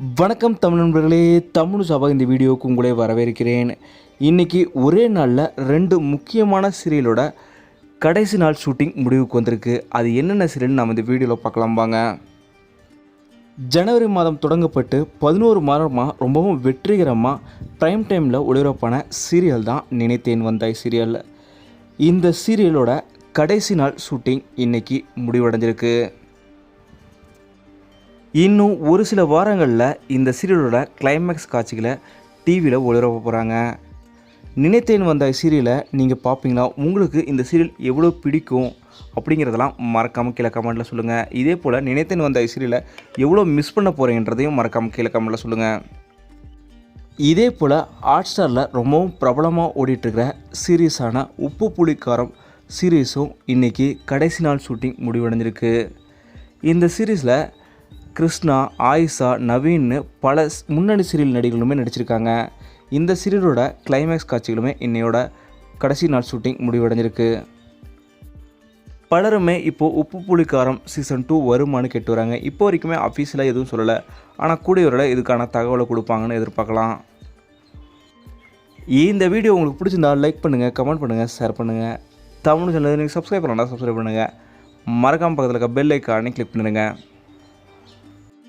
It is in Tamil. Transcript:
வணக்கம் தமிழ் நண்பர்களே தமிழ் சபா இந்த வீடியோவுக்கு உங்களே வரவேற்கிறேன். இன்றைக்கி ஒரே நாளில் ரெண்டு முக்கியமான சீரியலோட கடைசி நாள் ஷூட்டிங் முடிவுக்கு வந்திருக்கு. அது என்னென்ன சீரியல்னு நம்ம இந்த வீடியோவில் பார்க்கலாம் வாங்க. ஜனவரி மாதம் தொடங்கப்பட்டு பதினோரு மாதமாக ரொம்பவும் வெற்றிகரமாக ப்ரைம் டைமில் ஒளிபரப்பான சீரியல் தான் நினைத்தேன் வந்தாய் சீரியல். இந்த சீரியலோட கடைசி நாள் ஷூட்டிங் இன்றைக்கி முடிவடைஞ்சிருக்கு. இன்னும் ஒரு சில வாரங்களில் இந்த சீரியலோட கிளைமேக்ஸ் காட்சிகளை டிவியில் ஒளிபரப்ப போகிறாங்க நினைத்தேன் வந்த சீரியலை நீங்கள் பார்ப்பீங்களா உங்களுக்கு இந்த சீரியல் எவ்வளோ பிடிக்கும் அப்படிங்கிறதெல்லாம் மறக்காமல் கீழே கமெண்ட்டில் சொல்லுங்கள் இதே போல் நினைத்தேன் வந்த சீரியலை எவ்வளோ மிஸ் பண்ண போகிறீங்கன்றதையும் மறக்காமல் கீழே கமெண்ட்டில் சொல்லுங்கள் இதே போல் ஹாட் ஸ்டாரில் ரொம்பவும் பிரபலமாக ஓடிட்டுருக்கிற சீரியஸான உப்பு புளிக்காரம் சீரீஸும் இன்றைக்கி கடைசி நாள் ஷூட்டிங் முடிவடைஞ்சிருக்கு. இந்த சீரீஸில் கிருஷ்ணா ஆயிஷா நவீன்னு பல முன்னணி சீரியல் நடிகர்களுமே நடிச்சிருக்காங்க. இந்த சீரியலோட கிளைமேக்ஸ் காட்சிகளுமே இன்னையோட கடைசி நாள் ஷூட்டிங் முடிவடைஞ்சிருக்கு. பலருமே இப்போது உப்பு புளிக்காரம் சீசன் டூ வருமானு கேட்டு வராங்க. இப்போ வரைக்குமே அஃபீஷியலாக எதுவும் சொல்லலை. ஆனால் கூடியவரில் இதுக்கான தகவலை கொடுப்பாங்கன்னு எதிர்பார்க்கலாம். இந்த வீடியோ உங்களுக்கு பிடிச்சிருந்தா லைக் பண்ணுங்கள் கமெண்ட் பண்ணுங்கள் ஷேர் பண்ணுங்கள் தமிழ் சேனல் நீங்கள் சப்ஸ்கிரைப் பண்ணலாம் சப்ஸ்கிரைப் பண்ணுங்கள் மறக்காமல் பக்கத்தில் இருக்க பெல் ஐக்கானே கிளிக் பண்ணுங்கள்